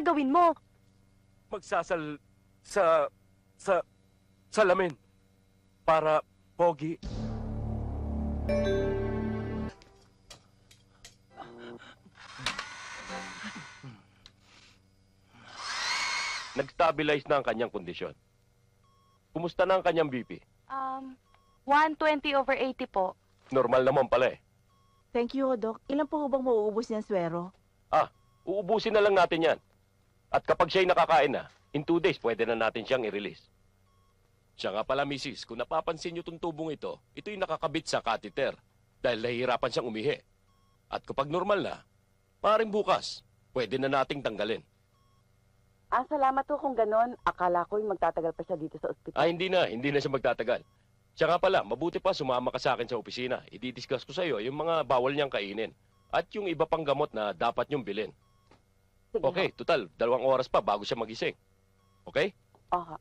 gagawin mo? Magsasal... sa... sa... salamin. Para pogi. Nag-stabilize na ang kanyang kondisyon. Kumusta na ang kanyang BP? Um, 120 over 80 po. Normal naman pala eh. Thank you, Doc. Ilan po bang mauubos niyan swero? Uubusin na lang natin yan. At kapag siya'y nakakain na, in two days, pwede na natin siyang i-release. Siya nga pala, misis, kung napapansin niyo itong tubong ito, ito'y nakakabit sa catheter dahil nahihirapan siyang umihi. At kapag normal na, maaaring bukas, pwede na nating tanggalin. Ah, salamat po kung ganon. Akala ko'y magtatagal pa siya dito sa ospital. Ah, hindi na, hindi na siya magtatagal. Siya nga pala, mabuti pa sumama ka sa akin sa opisina. I-discuss ko sa iyo yung mga bawal niyang kainin at yung iba pang gamot na dapat niyong bilhin. Sige Okay, total, dalawang oras pa bago siya magising. Okay? Aha.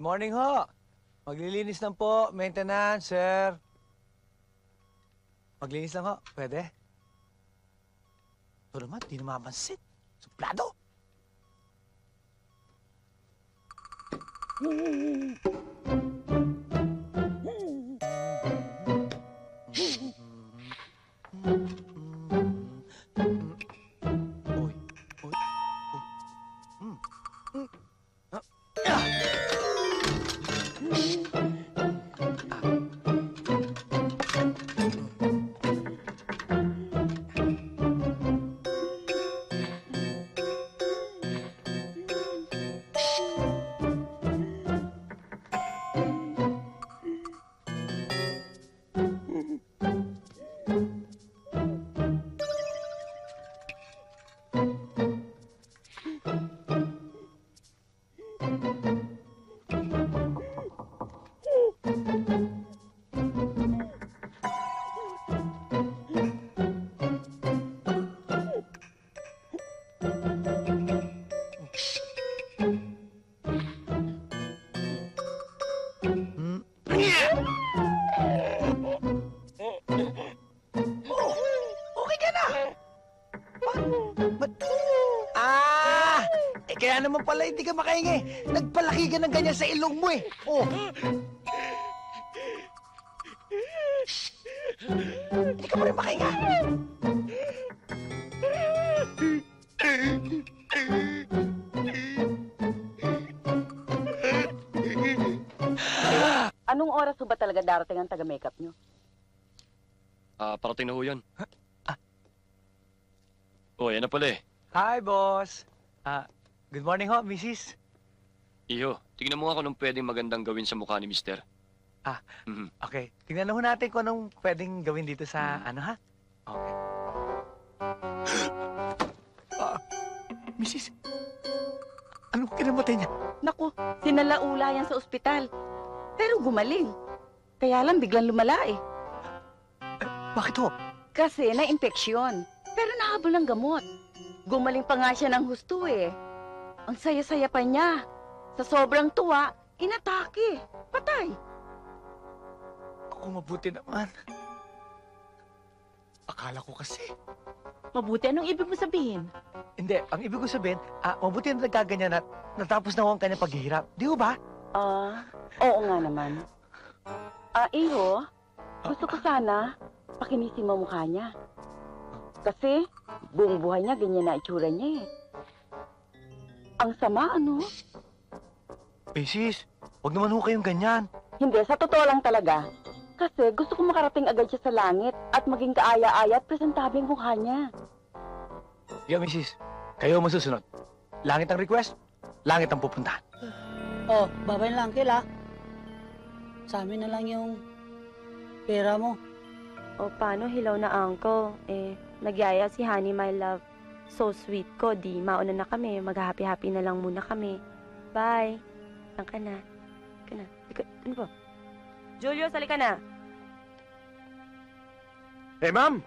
Morning ho. Maglilinis lang po. Maintenance, sir. Maglinis lang ho. Pwede? Ito naman, di na mapansin. Suplado. Oy, Mm-hmm. hindi ka makahingi. Nagpalaki ka ng ganyan sa ilong mo eh. Oh. Hindi ka pa rin makahinga. Anong oras ba talaga darating ang taga-makeup nyo? Ah, parating na ho yan. Oh, yan na pala eh. Hi, boss. Ah, good morning ho, Mrs. Iyo, tingnan mo nga kung anong pwedeng magandang gawin sa mukha ni Mister. Ah. Mhm. Okay, tingnan na ho natin kung anong pwedeng gawin dito sa ano ha? Okay. Ah, Mrs. Anong kinamatay niya? Naku, sinalaula yan sa ospital. Pero gumaling. Kaya lang biglang lumala eh. Bakit ho? Kasi na-impeksyon. Pero nahabol ng gamot. Gumaling pa nga siya ng husto eh. Ang saya-saya pa niya. Sa sobrang tuwa, inatake. Patay. Ako mabuti naman. Akala ko kasi. Mabuti, anong ibig mo sabihin? Hindi, ang ibig ko sabihin, ah, mabuti na nagkaganyan at natapos na ho ang kanyang paghihirap. Di ho ba? Ah, oo nga naman. Ah, iho, gusto ko sana pakinisin mo mukha niya. Kasi buong buhay niya ganyan na itsura niya eh. Ang sama, ano? Mrs., huwag naman ho kayong ganyan. Hindi, sa totoo lang talaga. Kasi gusto ko makarating agad siya sa langit at maging kaaya-aya at presentable ang mukha niya. Sige, Mrs. Kayo ang masusunod. Langit ang request, langit ang pupuntahan. Oh, babay lang kila. Sa amin na lang yung pera mo. O paano hilaw na uncle? Eh, nagyaya si Honey, my love. So sweet ko, di mauna na kami. Mag-happy-happy na lang muna kami. Bye. Saan ka na? Ka na. Ikaw, ano ba? Julio, salika na. Eh, ma'am!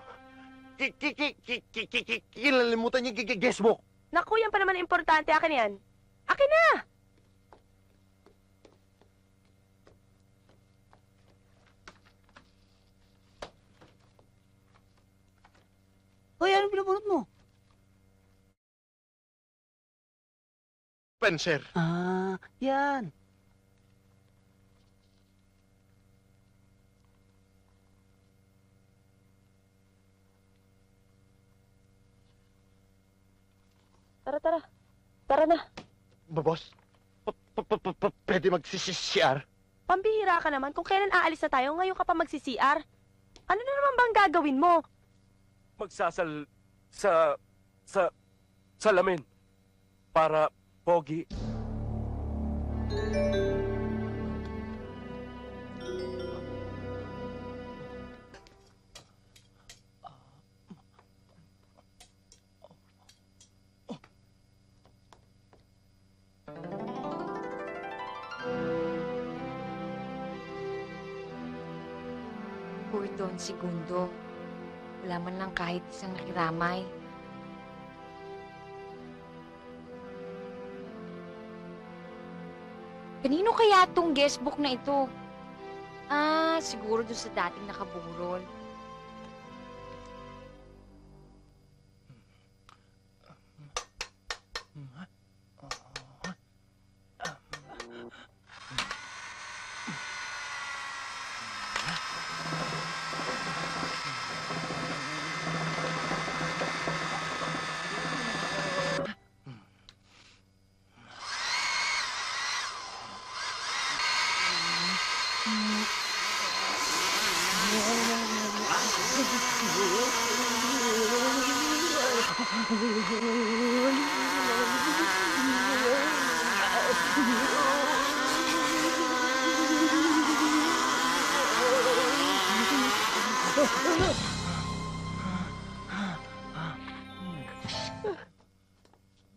Ki- ki- ki- ki- ki- ki- ki- Kinalimutan yung gi- guest book. Naku, yan pa naman ang importante. Akin yan. Akin na! Hoy, anong pinapulot mo? Pen, sir. Ah, yan. Tara, tara. Tara na. Babos, pa- pa- pa- pa- pa- pwede mag-CR? Pambihira ka naman. Kung kailan aalis na tayo, ngayon ka pa magsi-CR. Ano na naman bang gagawin mo? Magsasal sa sa salamin para pogi. Poor Don Segundo. Wala man lang kahit isang nakiramay. Kanino kaya tong guestbook na ito? Ah, siguro doon sa dating nakaburol.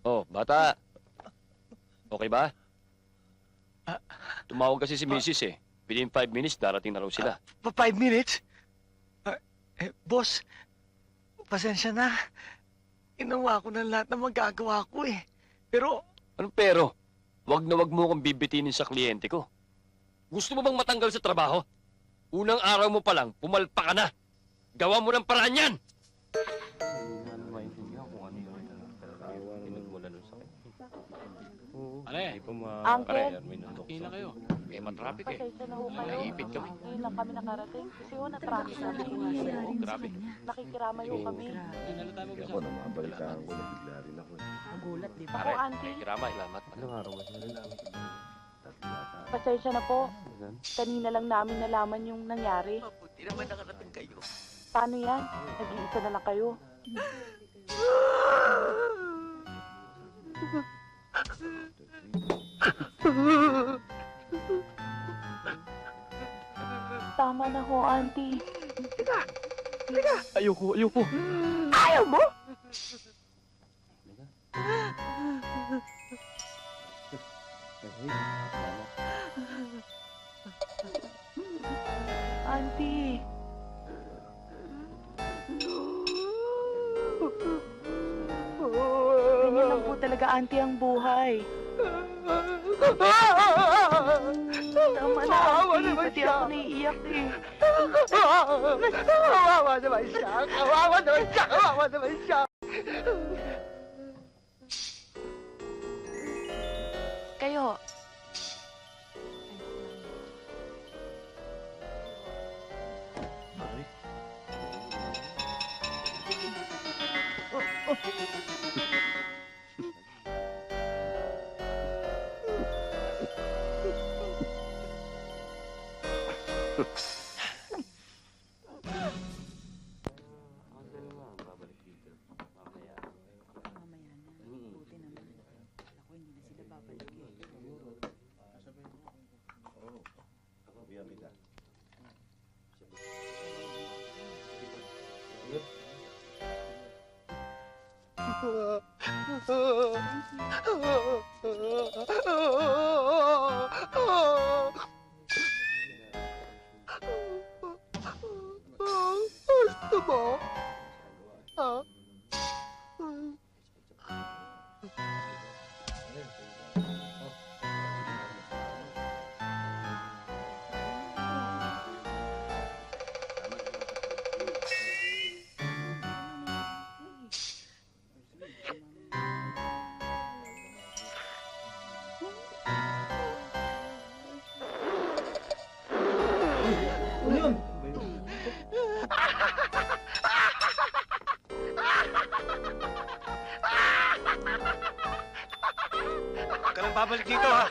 Oh, bata. Okay ba? Tumawag kasi si Mrs. eh. Within five minutes, darating na raw sila. Pa five minutes? Ah, eh, boss, pasensya na. Inawa ko ng lahat ng magagawa ko eh. Pero, Anong pero? Wag na wag mo kong bibitinin sa kliyente ko. Gusto mo bang matanggal sa trabaho? Unang araw mo pa lang, pumalpa ka na. Gawa mo ng paraan yan! Ano eh? Uncle, Ina kayo. Eh, matraffic eh. pasensya na ho kayo. Naiipit kami. Ngayon lang kami nakarating. Kasi ho, na-traffic kami. Oh, grabe. Nakikiramay ho kami. Ako na mabalitaan ko na bigla rin ako eh. Nagulat, di ba? Ako, Pare, auntie, eh, kiramay. Salamat. Ilang araw rin namin. Tatlo yata. pasensya na po. Kanina lang namin nalaman yung nangyari. mabuti naman nakarating kayo. Paano yan? Nag-iisa na lang kayo. Tama na ho, auntie. Ayoko, ayoko. Ayaw mo? talaga auntie ang buhay. Tama na, auntie. Pati ako naiiyak eh. Kawawa naman siya. Kawawa naman siya. Kawawa naman siya. Kayo. Ay. Oh, oh. 啊啊啊啊啊啊啊啊啊啊！啊啊啊！怎么？Babalik dito, ha?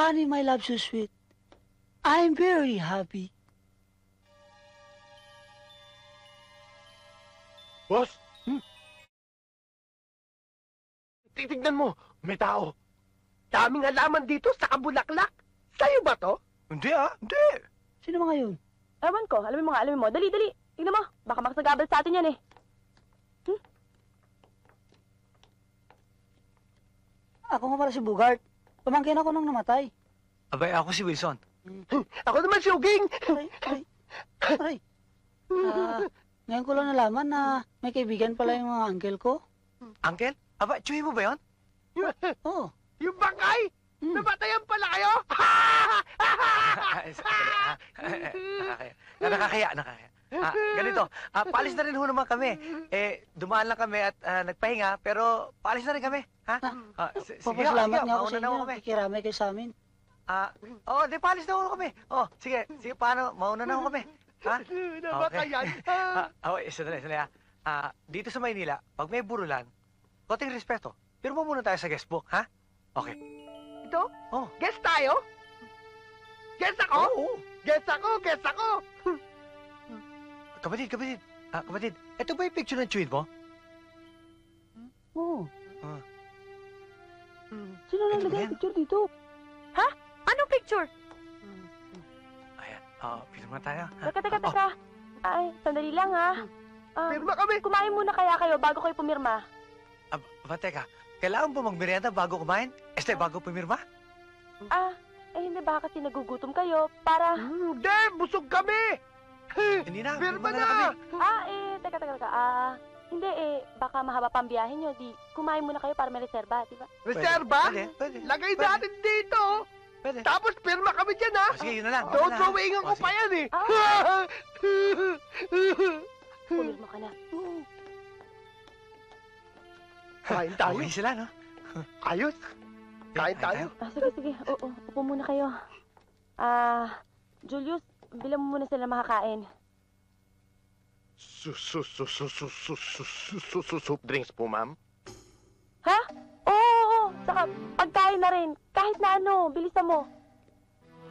Honey, my love, so sweet. I'm very happy. Boss? Hmm? Titignan mo, may tao. Daming halaman dito sa kabulaklak. Sa'yo ba to? Hindi, ha? Hindi. Sino mga yun? Ewan ko, alam mo mga, alam mo. Dali, dali. Tingnan mo, baka makasagabal sa atin yan eh. Ako nga pala si Bugart. Pamangkin ako nung namatay. Abay, ako si Wilson. Ako naman si Uging. Aray, aray, aray. Ah, ngayon ko lang nalaman na may kaibigan pala yung mga uncle ko. Uncle? Aba, tsuhi mo ba yun? Oo. Yung bangkay! Hmm. Namatayan pala kayo! Nakakaya, nakakaya. Ah, ganito, ah, paalis na rin ho naman kami. Eh, dumaan lang kami at ah, nagpahinga, pero paalis na rin kami. Ha? Ah, s- sige, Papasalamat sige, nga ako mauna sa na ho inyo. kami. Kikiramay kayo sa amin. Ah, oh, di paalis na ho kami. Oh, sige, sige, paano? Mauna na ho kami. Ha? Namatayan! Ah, oh, sandali, sandali, ha? Ah, dito sa Maynila, pag may burulan, konting respeto. Pero mo muna tayo sa guestbook, ha? Okay. Ito? Oh. Guess tayo? Guess ako? Oo. Guess ako, guess ako! Kapatid, kapatid. Ah, kapatid, ito ba yung picture ng chewin mo? Oo. Hmm. Sino nang Ano lagay yan? ang picture dito? Ha? Anong picture? Ayan. Ah, film na tayo. ha? Teka, teka, Oh, teka. Ay, sandali lang ha. Ah, Pirma kami! kumain muna kaya kayo bago kayo pumirma. Ah, ba, teka. Kailangan ba magmerienda bago kumain? Este, bago pumirma? Ah, eh hindi baka kasi nagugutom kayo para... Hindi! Busog kami! Hindi na. Pirma na kami. Ah, eh, teka, teka, teka. Ah, hindi eh, baka mahaba pang biyahe nyo. Di, kumain muna kayo para may reserba, di ba? Reserva? Pwede, pwede. Lagay Pwede. natin dito! Pwede. Tapos pirma kami dyan, ha? Oh, sige, yun na lang. Don't drawingan Oh, ko sige. pa yan, eh! Ah. Pumirma ka na. Kain tayo. Okay sila, no? Ayos. Kain tayo. Ah, sige, sige. Oo, upo muna kayo. Ah, Julius, bilang mo muna sila makakain. Su su su su su su su su su su soup drinks po, ma'am. Ha? Oo, oo, oo. Saka, pagkain na rin. Kahit na ano, bilisan mo.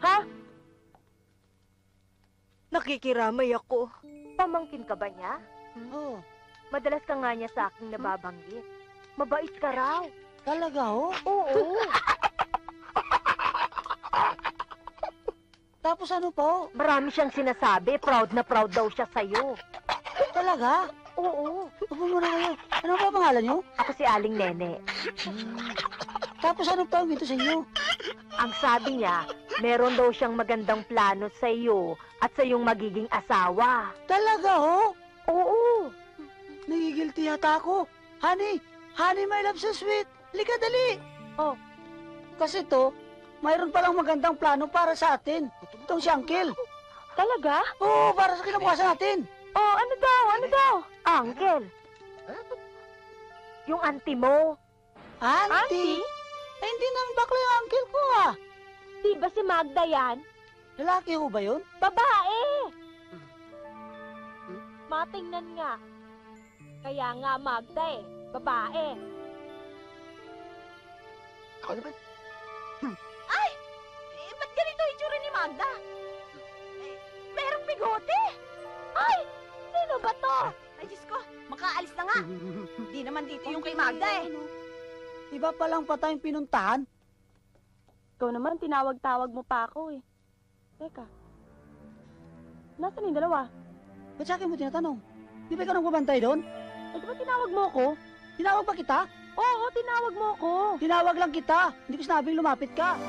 Ha? Nakikiramay ako. Pamangkin ka ba niya? Oo. Madalas ka nga niya sa aking nababanggit. Mabait ka raw. Talaga, oh. Oo. Tapos ano po? Marami siyang sinasabi. Proud na proud daw siya sa'yo. Talaga? Oo. Upo muna kayo. Ano ba pangalan nyo? Ako si Aling Nene. Tapos anong tawag ito sa inyo? Ang sabi niya, meron daw siyang magandang plano sa iyo at sa iyong magiging asawa. Talaga, oh. Oo. Nagigilty yata ako. Honey, honey, my love so sweet. Lika, dali. Oh, kasi to, mayroon palang magandang plano para sa atin. Itong si Uncle. Talaga? Oo, para sa kinabukasan natin. Oh, ano daw? Ano daw? Uncle. Yung auntie mo. Auntie? Ay, hindi naman bakla yung uncle ko, ah. Di ba si Magda yan? Lalaki ho ba yun? Babae! Matingnan nga. Kaya nga Magda eh. Babae. Ako naman. Dito yung kay Magda eh. Iba palang patayong pinuntahan. Ikaw naman, tinawag-tawag mo pa ako eh. Teka. Nasaan yung dalawa? Ba't sa akin mo tinatanong? Di ba ikaw nang bumantay doon? Eh, di ba tinawag mo ako? Tinawag ba kita? Oo, tinawag mo ako. Tinawag lang kita. Hindi ko sinabing lumapit ka.